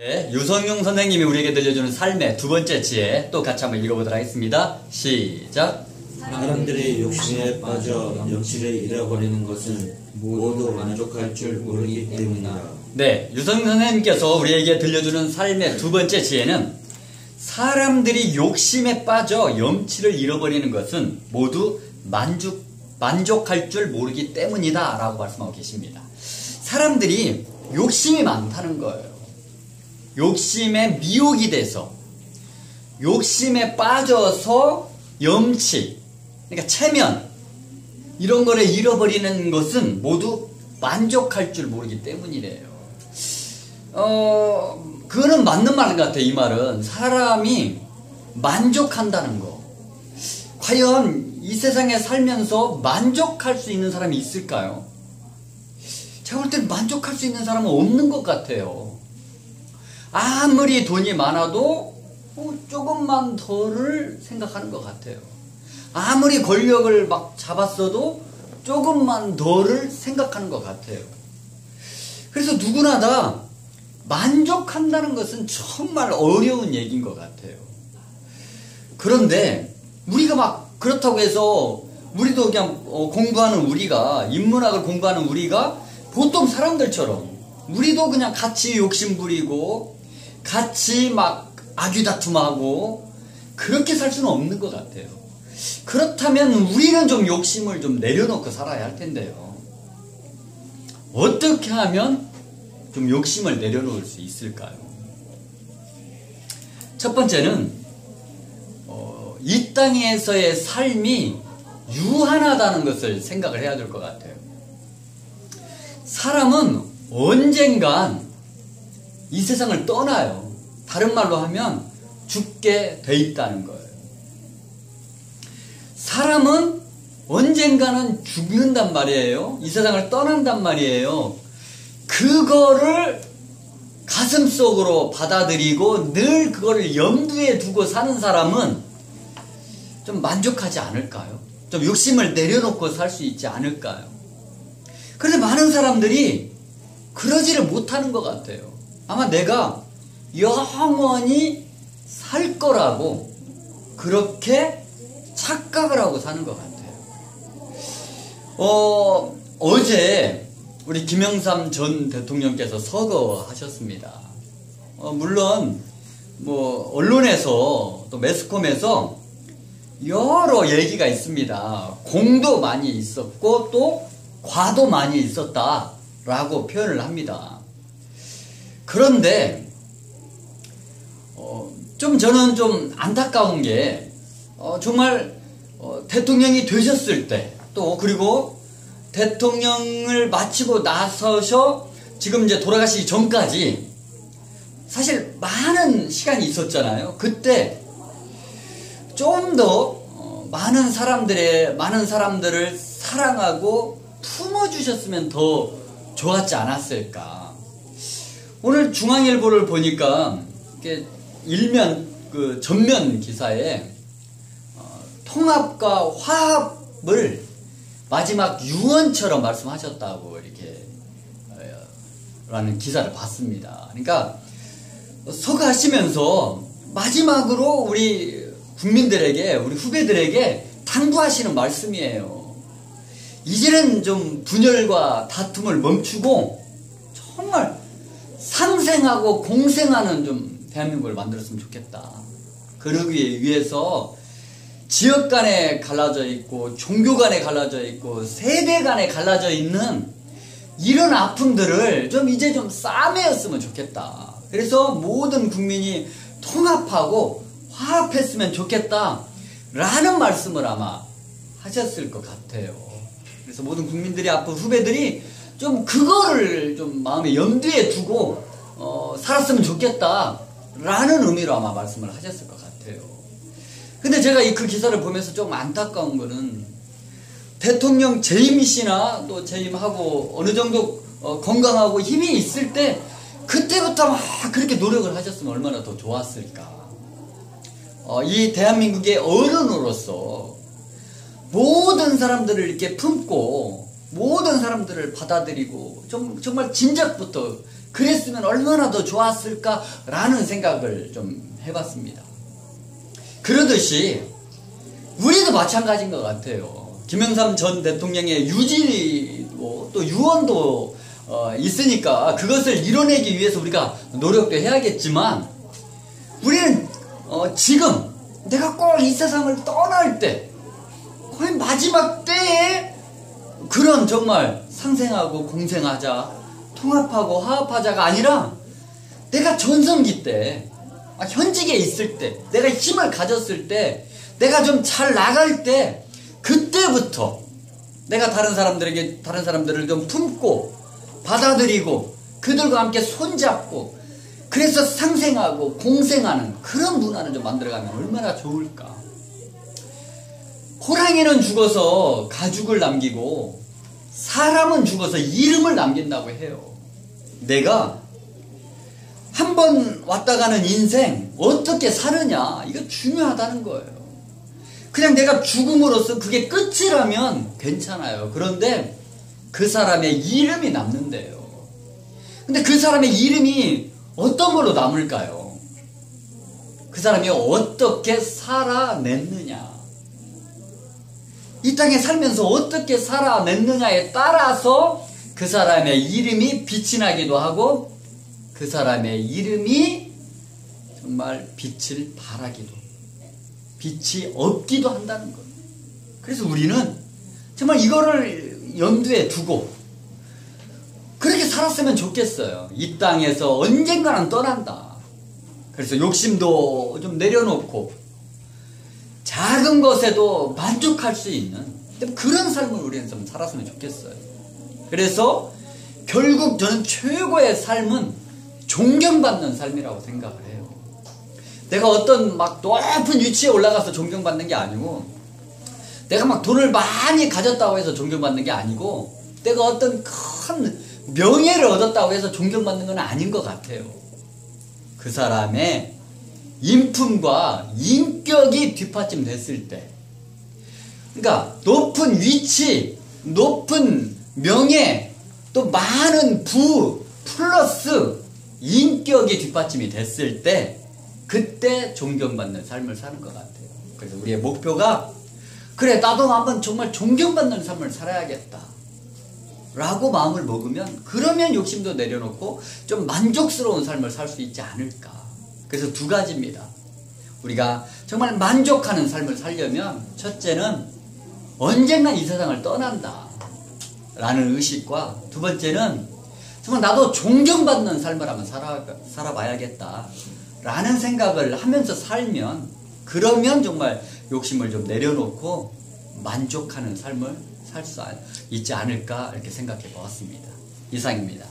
네, 유성용 선생님이 우리에게 들려주는 삶의 두 번째 지혜 또 같이 한번 읽어보도록 하겠습니다. 시작. 사람들이 욕심에 빠져 염치를 잃어버리는 것은 모두 만족할 줄 모르기 때문이다. 네, 유성용 선생님께서 우리에게 들려주는 삶의 두 번째 지혜는 사람들이 욕심에 빠져 염치를 잃어버리는 것은 모두 만족, 만족할 줄 모르기 때문이다 라고 말씀하고 계십니다. 사람들이 욕심이 많다는 거예요. 욕심에 미혹이 돼서 욕심에 빠져서 염치, 그러니까 체면 이런 거를 잃어버리는 것은 모두 만족할 줄 모르기 때문이래요. 어, 그거는 맞는 말 같아요. 이 말은 사람이 만족한다는 거. 과연 이 세상에 살면서 만족할 수 있는 사람이 있을까요? 제가 볼땐 만족할 수 있는 사람은 없는 것 같아요. 아무리 돈이 많아도 어, 조금만 더를 생각하는 것 같아요. 아무리 권력을 막 잡았어도 조금만 더를 생각하는 것 같아요. 그래서 누구나 다 만족한다는 것은 정말 어려운 얘기인 것 같아요. 그런데 우리가 막 그렇다고 해서 우리도 그냥 어, 공부하는 우리가 인문학을 공부하는 우리가 보통 사람들처럼 우리도 그냥 같이 욕심 부리고 같이 막 아귀다툼하고 그렇게 살 수는 없는 것 같아요. 그렇다면 우리는 좀 욕심을 좀 내려놓고 살아야 할 텐데요. 어떻게 하면 좀 욕심을 내려놓을 수 있을까요? 첫 번째는 어, 이 땅에서의 삶이 유한하다는 것을 생각을 해야 될 것 같아요. 사람은 언젠간 이 세상을 떠나요. 다른 말로 하면 죽게 돼 있다는 거예요. 사람은 언젠가는 죽는단 말이에요. 이 세상을 떠난단 말이에요. 그거를 가슴 속으로 받아들이고 늘 그거를 염두에 두고 사는 사람은 좀 만족하지 않을까요? 좀 욕심을 내려놓고 살 수 있지 않을까요? 그런데 많은 사람들이 그러지를 못하는 것 같아요. 아마 내가 영원히 살 거라고 그렇게 착각을 하고 사는 것 같아요. 어, 어제 우리 김영삼 전 대통령께서 서거하셨습니다. 어, 물론 뭐 언론에서 또 매스컴에서 여러 얘기가 있습니다. 공도 많이 있었고 또 과도 많이 있었다라고 표현을 합니다. 그런데 어, 좀 저는 좀 안타까운 게 어, 정말 어, 대통령이 되셨을 때 또 그리고 대통령을 마치고 나서셔 지금 이제 돌아가시기 전까지 사실 많은 시간이 있었잖아요. 그때 좀더 많은 사람들의 많은 사람들을 사랑하고 품어주셨으면 더 좋았지 않았을까. 오늘 중앙일보를 보니까 이게 일면 그 전면 기사에 어, 통합과 화합을 마지막 유언처럼 말씀하셨다고 이렇게 어, 라는 기사를 봤습니다. 그러니까 서가하시면서 마지막으로 우리 국민들에게 우리 후배들에게 당부하시는 말씀이에요. 이제는 좀 분열과 다툼을 멈추고 정말 상생하고 공생하는 좀 대한민국을 만들었으면 좋겠다. 그러기 위해서 지역 간에 갈라져 있고 종교 간에 갈라져 있고 세대 간에 갈라져 있는 이런 아픔들을 좀 이제 좀 싸매었으면 좋겠다. 그래서 모든 국민이 통합하고 화합했으면 좋겠다. 라는 말씀을 아마 하셨을 것 같아요. 그래서 모든 국민들이 앞으로 후배들이 좀 그거를 좀 마음에 염두에 두고 어, 살았으면 좋겠다. 라는 의미로 아마 말씀을 하셨을 것 같아요. 근데 제가 이 그 기사를 보면서 조금 안타까운 거는 대통령 재임이시나 또 재임하고 어느 정도 어, 건강하고 힘이 있을 때 그때부터 막 그렇게 노력을 하셨으면 얼마나 더 좋았을까. 어, 이 대한민국의 어른으로서 모든 사람들을 이렇게 품고 모든 사람들을 받아들이고 좀, 정말 진작부터 그랬으면 얼마나 더 좋았을까라는 생각을 좀 해봤습니다. 그러듯이 우리도 마찬가지인 것 같아요. 김영삼 전 대통령의 유지도 또 유언도 어, 있으니까 그것을 이뤄내기 위해서 우리가 노력도 해야겠지만 우리는 어, 지금 내가 꼭 이 세상을 떠날 때 거의 마지막 때에 그런 정말 상생하고 공생하자 통합하고 화합하자가 아니라 내가 전성기 때 아, 현직에 있을 때 내가 힘을 가졌을 때 내가 좀 잘 나갈 때 그때부터 내가 다른 사람들에게 다른 사람들을 좀 품고 받아들이고 그들과 함께 손잡고 그래서 상생하고 공생하는 그런 문화를 좀 만들어가면 얼마나 좋을까. 호랑이는 죽어서 가죽을 남기고 사람은 죽어서 이름을 남긴다고 해요. 내가 한 번 왔다 가는 인생 어떻게 사느냐 이거 중요하다는 거예요. 그냥 내가 죽음으로써 그게 끝이라면 괜찮아요. 그런데 그 사람의 이름이 남는데요. 근데 그 사람의 이름이 어떤 걸로 남을까요? 그 사람이 어떻게 살아냈느냐. 이 땅에 살면서 어떻게 살아냈느냐에 따라서 그 사람의 이름이 빛이 나기도 하고 그 사람의 이름이 정말 빛을 발하기도 빛이 없기도 한다는 거예요. 그래서 우리는 정말 이거를 염두에 두고 그렇게 살았으면 좋겠어요. 이 땅에서 언젠가는 떠난다. 그래서 욕심도 좀 내려놓고 작은 것에도 만족할 수 있는 그런 삶을 우리는 좀 살았으면 좋겠어요. 그래서 결국 저는 최고의 삶은 존경받는 삶이라고 생각을 해요. 내가 어떤 막 높은 위치에 올라가서 존경받는 게 아니고 내가 막 돈을 많이 가졌다고 해서 존경받는 게 아니고 내가 어떤 큰 명예를 얻었다고 해서 존경받는 건 아닌 것 같아요. 그 사람의 인품과 인격이 뒷받침됐을 때 그러니까 높은 위치, 높은 명예, 또 많은 부 플러스 인격이 뒷받침이 됐을 때 그때 존경받는 삶을 사는 것 같아요. 그래서 우리의 목표가 그래 나도 한번 정말 존경받는 삶을 살아야겠다. 라고 마음을 먹으면 그러면 욕심도 내려놓고 좀 만족스러운 삶을 살 수 있지 않을까. 그래서 두 가지입니다. 우리가 정말 만족하는 삶을 살려면 첫째는 언젠간 이 세상을 떠난다. 라는 의식과 두 번째는 정말 나도 존경받는 삶을 한번 살아, 살아봐야겠다. 라는 생각을 하면서 살면 그러면 정말 욕심을 좀 내려놓고 만족하는 삶을 살 수 있지 않을까 이렇게 생각해 보았습니다. 이상입니다.